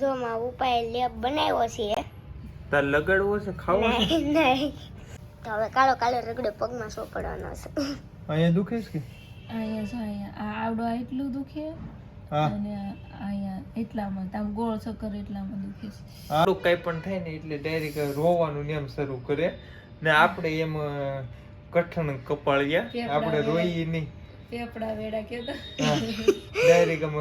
જો માં ઉપાય બનાવ્યો છે. તાર લગાડવો છે ખાવો છે? નહીં તો હવે કાળો કાળો રગડો પગમાં સોપડવાનો છે. અહીંયા દુખે છે કે? અહીંયા છે અહીંયા આ આવડો એટલું દુખે હા. અને અહીંયા એટલામાં ગોળ ચક્કર એટલામાં દુખે છે. આડું કઈ પણ થાય ને એટલે ડાયરેક્ટ રોવાનું નિયમ શરૂ કરે. ને આપણે એમ કઠણ કપાળિયા. ગયા આપણે વેડા. રોઈએ નહીં. પેપડા વેડા કેતા. ડાયરેક્ટ આમ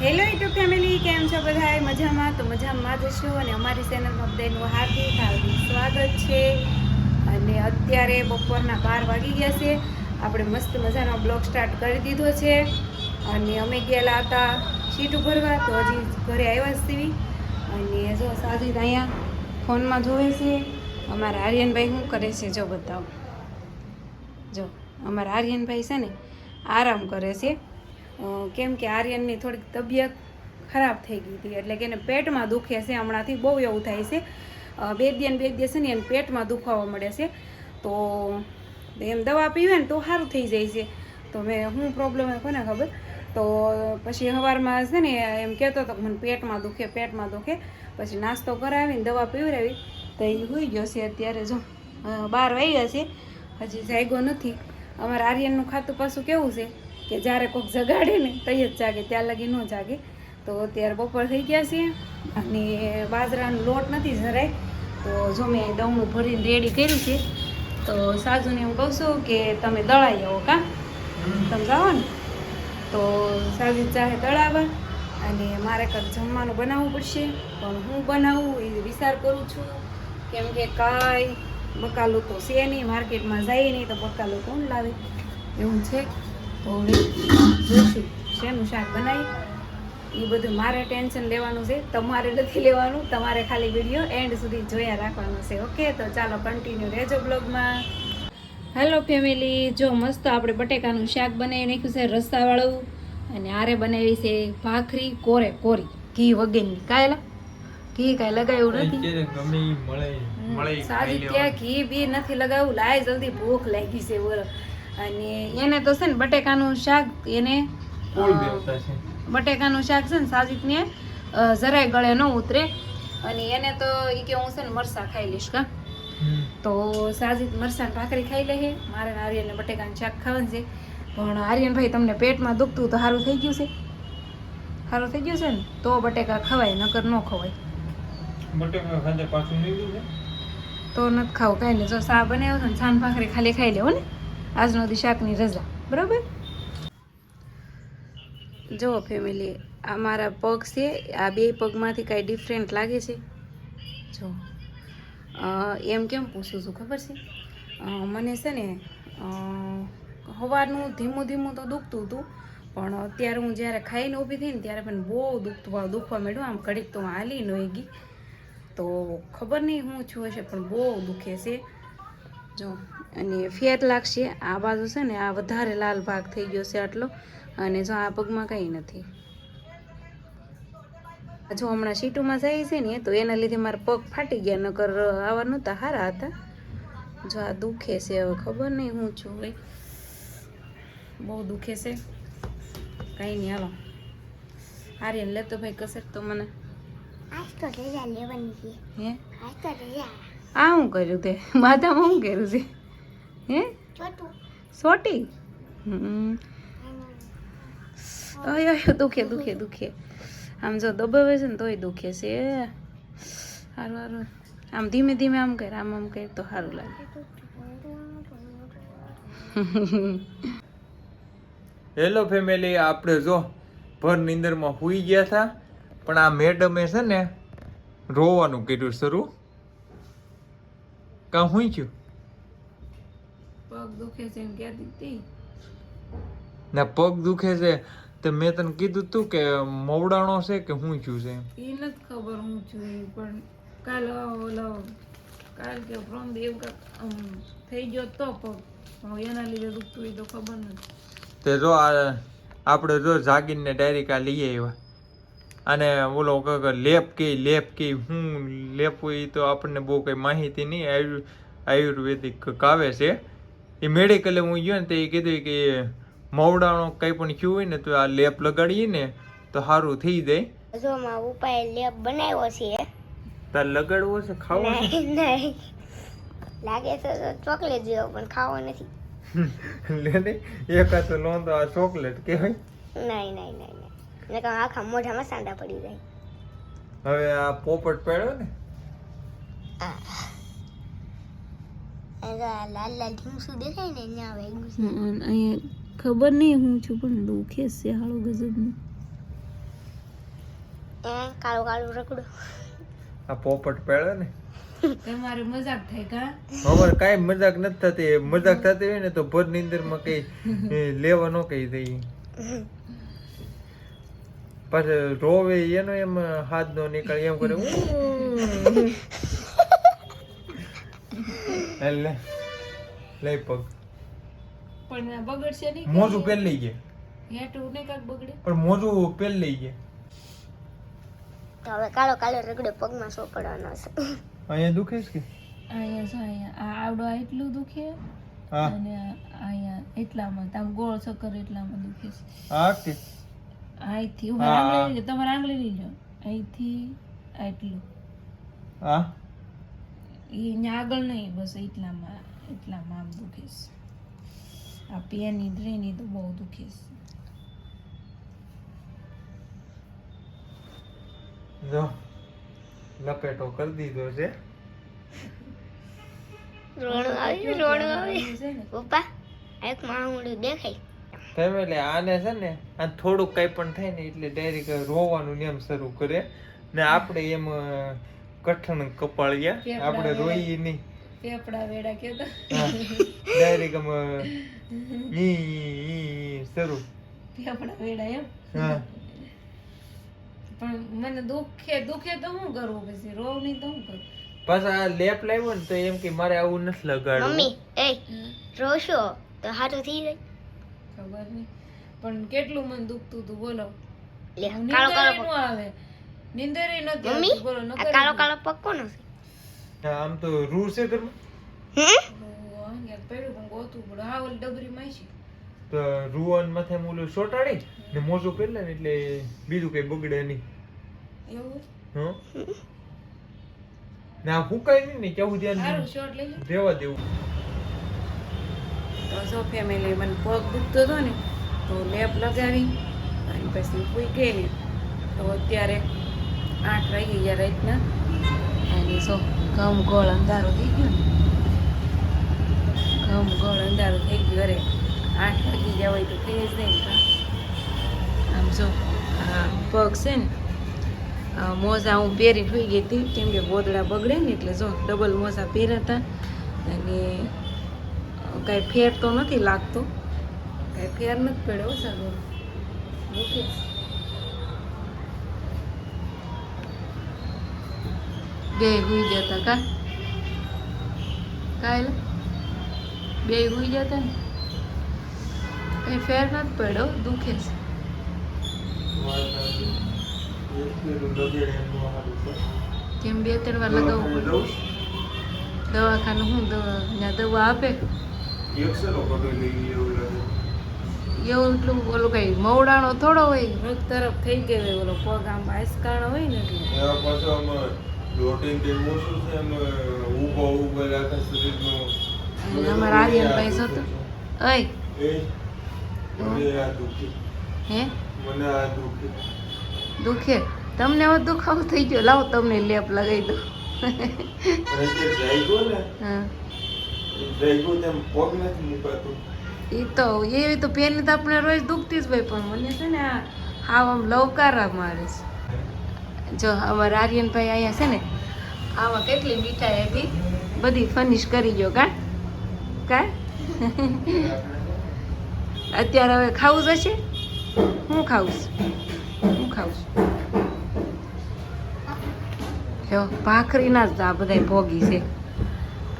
હેલો યુટ્યુબ ફેમિલી કેમ છો બધા મજામાં? તો મજામાં જ છો અને અમારી ચેનલમાં બધાનું હાર્દિક હાર્દિક સ્વાગત છે. અને અત્યારે બપોરના બાર વાગી ગયા છે. આપણે મસ્ત મજાનો બ્લોગ સ્ટાર્ટ કરી દીધો છે. અને અમે ગયેલા હતા સીટ ભરવા તો હજી ઘરે આવ્યા જ સીવી અને જો સાજી અહીંયા ફોનમાં જોવે છે. અમારા આર્યનભાઈ શું કરે છે જો બતાવો. જો, અમારા આર્યનભાઈ છે ને આરામ કરે છે. કેમ કે આર્યનની થોડીક તબિયત ખરાબ થઈ ગઈ હતી એટલે કે એને પેટમાં દુખે છે. હમણાંથી બહુ એવું થાય છે. બે દિવસ બે દિવસ ને એને પેટમાં દુખાવા મળે છે. તો એમ દવા પીવે ને તો સારું થઈ જાય છે. તો મેં શું પ્રોબ્લેમ કોને ખબર? તો પછી સવારમાં છે ને એમ કહેતો હતો મને પેટમાં દુખે પેટમાં દુખે. પછી નાસ્તો કરાવીને દવા પીવડાવી. તો એ હોઈ ગયો છે અત્યારે જો બાર વાગ્યા છે, હજી જાગ્યો નથી. અમારા આર્યનનું ખાતું પાછું કેવું છે કે જ્યારે કોઈક જગાડે ને તો જ જાગે, ત્યાં લગી ન જાગે. તો અત્યારે બપોર થઈ ગયા છે અને બાજરાનો લોટ નથી જરાય. તો જો મેં દવણું ભરીને રેડી કર્યું છે, તો સાજુને હું કહું છું કે તમે દળાઈ આવો, કા? તમે જાઓ ને તો સાજુ ચાહે દળાવવા અને મારે કંઈક જમવાનું બનાવવું પડશે, પણ હું બનાવું એ વિચાર કરું છું. કેમ કે કાંઈ બકાલું તો છે નહીં, માર્કેટમાં જાય નહીં તો બકાલું કોણ લાવે? એવું છે? તો હવે જોઈશું શેનું શાક બનાવી એ બધું મારે ટેન્શન લેવાનું છે, તમારે નથી લેવાનું, તમારે ખાલી વીડિયો એન્ડ સુધી જોયા રાખવાનું છે, ઓકે? તો ચાલો કન્ટિન્યુ રહેજો બ્લોગમાં. હેલો ફેમિલી જો મસ્ત આપણે બટેકાનું શાક બનાવી નાખ્યું છે રસ્તાવાળું અને આરે બનાવી છે ભાખરી, કોરે કોરી, ઘી વગેરેની, કાયલા? ઘી કાંઈ લગાવ્યું નથી. ગમે મળે લેવાનું. ત્યાં ઘી બી નથી લગાવું લાય જલ્દી ભૂખ લાગી છે બોલો. અને એને તો છે ને બટેકાનું શાક એને બટેકાનું શાક છે ને સાજીદને અ, જરાય ગળે ન ઉતરે. અને એને તો એ કે હું છે ને મરસા ખાઈ લઈશ કા. તો સાજીત મરસાન ભાખરી ખાઈ લે છે મારે ને આર્યનને બટેકાનું શાક ખાવાનું છે. પણ આર્યનભાઈ તમને પેટમાં દુખતું તો સારું થઈ ગયું છે. સારું થઈ ગયું છે ને? તો બટેકા ખવાય નકર ન ખવાય. તો નથી ખાવું કાંઈ નહીં. જો સા બનાવ્યો છે ને છાન ભાખરી ખાલી ખાઈ લેવો ને. આજનો દી શાકની રજા. બરાબર? જો ફેમિલી આ મારા પગ છે, આ બે પગમાંથી કાંઈ ડિફરન્ટ લાગે છે. જો એમ કેમ પૂછું છું ખબર છે? મને છે ને સવારનું ધીમું ધીમું તો દુખતું હતું, પણ અત્યારે હું જ્યારે ખાઈને ઊભી થઈને ત્યારે પણ બહુ દુખતું દુખવા માંડ્યું. આમ કડીક તો હાલી નહીં ગઈ. તો ખબર નહીં શું છું હશે, પણ બહુ દુખે છે. જો, અને ફેર લાગશે. આ બાજુ છે ને, આ વધારે લાલ ભાગ થઈ ગયો છે આટલો. અને જો આ પગમાં કંઈ નથી. જો હમણાં સીટુમાં જાય છે ને, તો એના લીધે મારા પગ ફાટી ગયા, નકર આવા નહોતા સારા હતા. જો આ દુખે છે હવે, ખબર નહીં હું છું ભાઈ બહુ દુખે છે. કંઈ નહીં, હાલો. આર્યન લેતો ભાઈ કશે તો મને. હે? આ શું કર્યું તે? માથામાં શું કર્યું છે? હે? સોટી અય દુખે દુખે દુખે. આમ જો દબાવે છે ને તોય દુખે છે. સારું સારું આમ ધીમે ધીમે આમ કર આમ આમ કર તો સારું લાગે. હેલો ફેમિલી આપણે જો ભર નિંદરમાં સુઈ ગયા હતા પણ આ મેડમે છે ને રોવાનું કર્યું શરૂ. કાં હું ગયું પગ દુખે છે એમ કહેતી ના ને પગ દુખે છે તો મેં તને કીધું તું કે મોવડાણો છે કે હું છું છે એ નથી ખબર હું છું પણ કાલ ઓલો કાલ કે ફ્રોમ દેવ થઈ ગયો તો પગ. એના લીધે દુખતું એ તો ખબર નથી. તે જો આ આપણે જો જાગીને ડાયરી કા લઈ આવ્યા. અને ઓલો લેપ કે લેપ કે હું લેપ હોય એ તો આપણને બહુ કંઈ માહિતી નહીં. આયુ આયુર્વેદિક કાવે છે. એ મેડિકલે હું ગયો ને તો એ કીધું કે મવડાનો કંઈ પણ થયું હોય ને તો આ લેપ લગાડીએ ને તો સારું થઈ જાય. જો માં ઉપાય લેપ બનાવ્યો છે. તાર લગાડવો છે ખાવો નહીં લાગે છે તો ચોકલેટ જેવો પણ ખાવો નથી. લે ને એક હાથે લોંદો આ ચોકલેટ કહેવાય. નહીં નહીં નહીં. ને કે આખા મોઢામાં સાંડા પડી જાય હવે આ પોપટ પડ્યો ને? લાલ લાલ ઢીંગસું દેખાય ને ત્યાં અહીંયા ખબર નહીં હું છું પણ દુખે છે હાળો ગજબનું. એ કાળો કાળો રકડો આ પોપટ પડ્યો ને? તમારે મજાક થાય કા અમારે કાંઈ મજાક નથી થતી. મજાક થતી હોય ને તો ભર નીંદરમાં કઈ લેવા ન કહી દઈએ પછી રોવે એનો એમ હાથ નો નીકળે એમ કરે એટલે લઈ પગ. પણ બગડશે નહીં મોજું પેલ લઈ ગયા. હેઠું ને કાંક બગડે? પણ મોજું પેલ લઈ ગયા. તો હવે કાળો કાળો રગડે પગમાં સોપડવાનો છે? અહીંયા દુખે છે કે? અહીંયા અહીંયા આ આવડો આ એટલું દુખે? અને અહીંયા એટલામાં ગોળ ચક્કર એટલામાં દુખે છે. હા કે અહીંથી હા, હા. લઈ તમારે આંગળી લઈ લો અહીંથી આટલું. હા? એ અહીંયા આગળ નહીં બસ એટલામાં એટલામાં આમ દુખે છે. આ પેની ડ્રેની તો બહુ દુખે છે. જો લપેટો કરી દીધો છે. રોણું આવી રોણું આવી પપ્પા એક માણું દેખાય. તમે એટલે આને છે ને આ થોડુંક કઈ પણ થાય ને એટલે ડાયરેક્ટ રોવાનું ને એમ શરૂ કરે ને આપણે એમ કઠણ કપાળિયા આપણે રોઈએ નહીં. પેપડા વેડા કેતા ડાયરેક્ટ આમ ઈ શરૂ. પેપડા વેડા એમ. હા. પણ મને દુખે દુખે તો હું કરું પછી? રોવ નહીં તો હું કરું? પાછા આ લેપ લાવ્યો ને તો એમ કે મારે આવું નથી લગાડવું. મમ્મી એ રોશો. તો હારું થઈ જાય. ખબર નહીં. પણ કેટલું મન દુખતું હતું બોલો. લે નીંદર આવે. નીંદર નથી બોલો કાળો કાળો પગ કોનો છે. આમ તો રૂ છે ઘરમાં? હમ? પડ્યું પણ ગોતું પડે હા ઓલી ડબરી માં છે તો રૂવાન માથે આમ ઓલું ચોટાડી ને મોજું પહેરલે ને એટલે બીજું કઈ બગડે નહીં. એવું? હં? ને આ ફૂકાય નહીં ને કેવું ધ્યાન લો. રહેવા દેવું. તો જો ફેમિલી મને પગ દુખતો હતો ને, તો લેપ લગાવી. અને પછી સુઈ ગયેલી તો અત્યારે આઠ વાગી ગયા રાતના. અને સો ઘમ ગોળ અંધારો થઈ ગયું ને. ઘમ ગોળ અંધારું થઈ ગયું અરે, આઠ વાગી ગયા હોય તો થઈ જ નહીં. આમ જો પગ છે ને મોજા હું પહેરી થઈ ગઈ હતી. કેમ કે ગોદડા બગડે ને એટલે જો ડબલ મોજા પહેર્યા હતા. અને કાંઈ ફેર તો નથી લાગતો. કાંઈ ફેર નથી પડ્યો સારો ઓકે. બે હુઈ જતા કા? કાલ બે હુઈ જતા ને? કઈ ફેર નથી પડ્યો, દુખે છે. કેમ બે ત્રણ વાર લગાવવું પડે દવાખાનું શું, દવા દવા આપે? એવું એટલું ઓલું કઈ મવડાણો થોડો હોય? રગ તરફ થઈ ગયો હોય ઓલો પગ આમ આસકાણો હોય ને એટલે. અમારા આર્યનભાઈ જતો અય હે? દુખે. તમને હવે દુખાવો થઈ ગયો. લાવો તમને લેપ લગાવી દો હા. એ તો એવી તો પેલી તો આપણે રોજ દુખતી જ ભાઈ પણ મને છે ને હાવ આમ લવકારા મારે છે. જો અમારા આર્યનભાઈ અહીંયા છે ને આમાં કેટલી મીઠાઈ હતી. બધી ફનિશ કરી ગયો, કા? કા? અત્યારે હવે ખાવું હશે? હું ખાવું હું ખાવું? જો, ભાખરીના જ આ બધા ભોગી છે.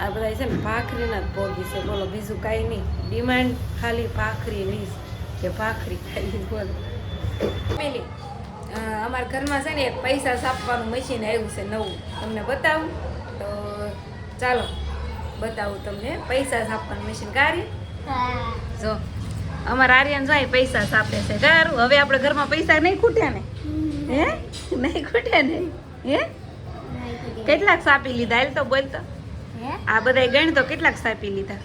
આ બધા છે ને ભાખરીના જ ભોગી છે. બોલો બીજું કાંઈ નહીં. ડિમાન્ડ ખાલી ભાખરીની જ કે ભાખરી ખાલી બોલો. ફેમિલી અમારા ઘરમાં છે ને એક પૈસા સાપવાનું મશીન આવ્યું છે નવું. તમને બતાવું? તો ચાલો બતાવું તમને. પૈસા સાપવાનું મશીન કાર્ય જો અમારા આર્યન જાય પૈસા સાપે છે. સારું હવે આપણે ઘરમાં પૈસા નહીં ખૂટે ને? હે? નહીં ખૂટ્યા ને? હે? કેટલાક સાપી લીધા? એલ તો બોલ તો હે આ બધા ગણ તો કેટલાક સાપી લીધા?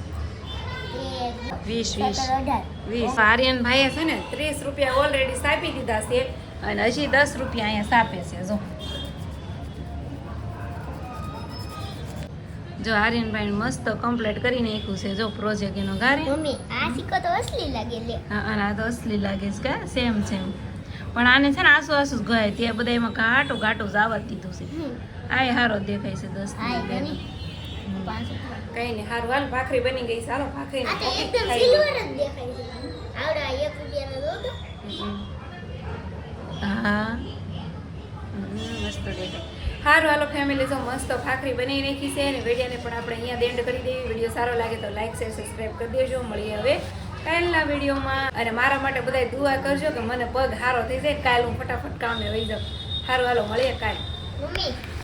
એક વીસ વીસ. વીસ. આર્યન ભાઈએ છે ને ત્રીસ રૂપિયા ઓલરેડી સાપી દીધા છે અને હજી દસ રૂપિયા અહીંયા સાપે છે જો. જો આર્યનભાઈ મસ્ત કમ્પ્લીટ કરી નાખ્યું છે જો પ્રોજેક્ટ એનો ગારે. મમ્મી આ સિક્કો તો અસલી લાગે લે. હા અને આ તો અસલી લાગે છે કે? સેમ સેમ પણ આને છે ને આસુ આસુ જ ગવાય ત્યાં બધા એમાં ઘાટું ઘાટું જ આવત દીધું છે. આય આ હારો દેખાય છે દસ કઈ નહીં સારું હાલ ભાખરી બની ગઈ ચાલો ભાખરી એકદમ સિલ્વર જ દેખાય છે આવડા એક રૂપિયાનો દો તો હા. હમ, મસ્ત દેખાય. સારું હાલો ફેમિલી જો મસ્ત ભાખરી બની નાખી છે અને વિડીયોને પણ આપણે અહીંયા દેન્ડ કરી દેવી. વીડિયો સારો લાગે તો લાઈક શેર સબસ્ક્રાઈબ કરી દેજો. મળીએ હવે કાલના વિડીયોમાં. અને મારા માટે બધા દુઆ કરજો કે મને પગ સારો થઈ જાય કાલ હું ફટાફટ કામે વહી જાઉં. સારું હાલો મળીએ કાલ. મમ્મી.